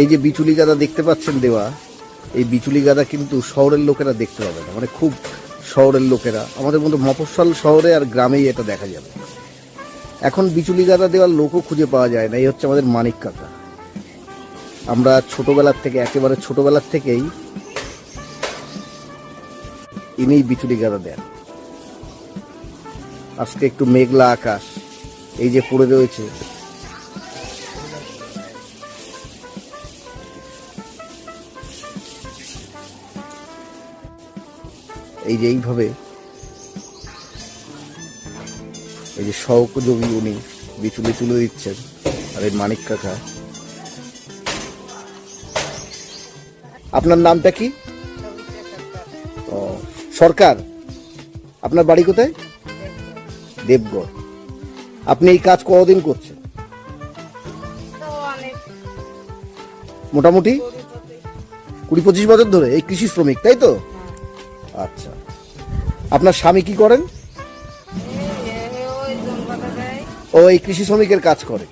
এই যে বিচুলি গাদা দেখতে পাচ্ছেন দেওয়া, এই বিচুলি গাদা কিন্তু শহরের লোকেরা দেখতে পাবে না। মানে খুব শহরের লোকেরা। আমাদের মতো মফস্বল শহরে আর গ্রামেই এটা দেখা যাবে। এখন বিচুলি গাদা দেওয়ার লোকও খুঁজে পাওয়া যায় না। এই হচ্ছে আমাদের মানিক কাকা। আমরা ছোটবেলার থেকে, একেবারে ছোটবেলার থেকেই ইনিই বিচুলি গাদা দেন। আজকে একটু মেঘলা আকাশ, এই যে পড়ে রয়েছে এই যে এইভাবে এই যে সহযোগী উনি বিচুলি তুলে দিচ্ছেন, আর এই মানিক কাকা। আপনার নামটা কি? সরকার। আপনার বাড়ি কোথায়? দেবগড়। আপনি এই কাজ কতদিন করছেন? মোটামুটি কুড়ি পঁচিশ বছর ধরে, এই কৃষি শ্রমিক, তাই তো? আচ্ছা। আপনার স্বামী কি করেন? ও এই কৃষি শ্রমিকের কাজ করে।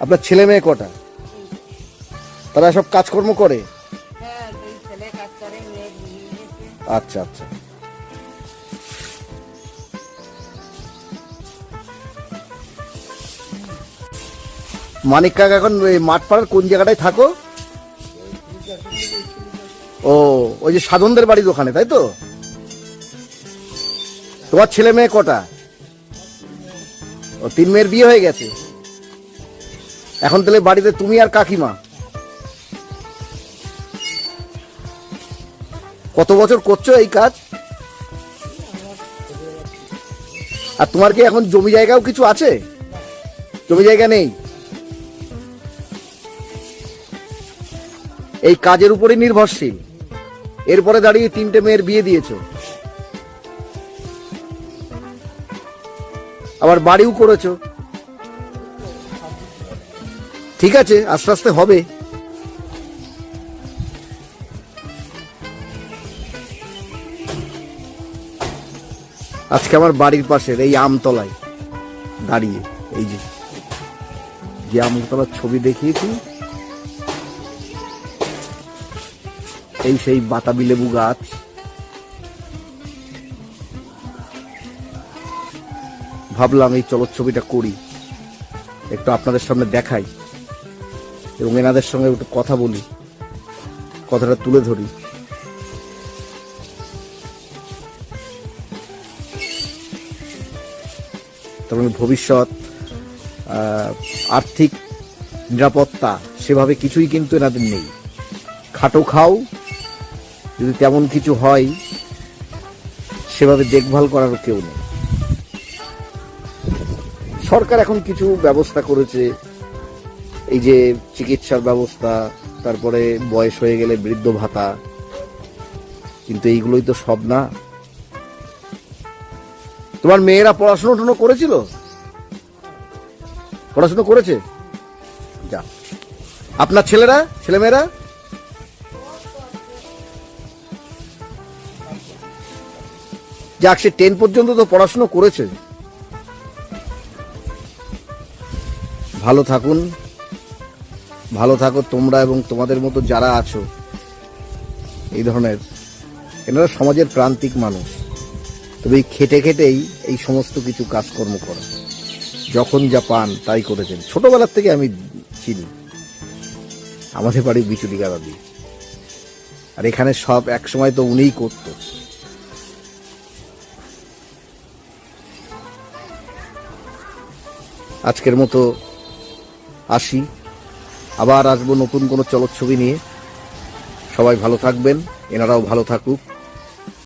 আপনার ছেলে মেয়ে কটা? তারা সব কাজকর্ম করে? আচ্ছা আচ্ছা। মানিক কাকা এখন মাঠ পাড়ার কোন জায়গাটায় থাকো? ও, ওই যে সাধনদের বাড়ির ওখানে, তাই তো? তোমার ছেলে মেয়ে কটা? ও, তিন মেয়ের বিয়ে হয়ে গেছে। এখন তাহলে বাড়িতে তুমি আর কাকিমা। কত বছর করছ এই কাজ? আর তোমার কি এখন জমি জায়গাও কিছু আছে? জমি জায়গা নেই? এই কাজের উপরে নির্ভরশীল। এরপরে দাঁড়িয়ে তিনটে মেয়ের বিয়ে দিয়েছ। আবার বাড়িও করেছ। ঠিক আছে, আস্তে আস্তে হবে। আজকে আমার বাড়ির পাশের এই আমতলায় দাঁড়িয়ে, এই যে যে আমতলার ছবি দেখিয়েছি এই সেই বাতাবি লেবু গাছ। ভাবলাম এই চলচ্ছবিটা করি। একটু আপনাদের সামনে দেখাই এবং এনাদের সঙ্গে একটু কথা বলি। কথাটা তুলে ধরি। তখন ভবিষ্যৎ আর্থিক নিরাপত্তা, সেভাবে কিছুই কিন্তু এনাদের নেই। খাটো খাও যদি তেমন কিছু হয়, সেভাবে দেখভাল করারও কেউ নেই। সরকার এখন কিছু ব্যবস্থা করেছে, এই যে চিকিৎসার ব্যবস্থা, তারপরে বয়স হয়ে গেলে বৃদ্ধ ভাতা, কিন্তু এইগুলোই তো সব না। তোমার মেয়েরা পড়াশুনো টুনো করেছিল? পড়াশুনো করেছে? যা আপনার ছেলেরা, ছেলেমেয়েরা? যাক, সে টেন পর্যন্ত তো পড়াশুনো করেছে। ভালো থাকুন। ভালো থাকো তোমরা এবং তোমাদের মতো যারা আছো, এই ধরনের, এনারা সমাজের প্রান্তিক মানুষ। তবে এই খেটে খেটেই এই সমস্ত কিছু কাজকর্ম করা। যখন যা পান তাই করেছেন। ছোটবেলার থেকে আমি চিনি। আমাদের বাড়ি বিচুলি গাদা দিয়ে আর এখানে সব এক সময় তো উনিই করতো। আজকের মতো আসি। আবার আসব নতুন কোনো চলচ্ছবি নিয়ে। সবাই ভালো থাকবেন, এনারাও ভালো থাকুক।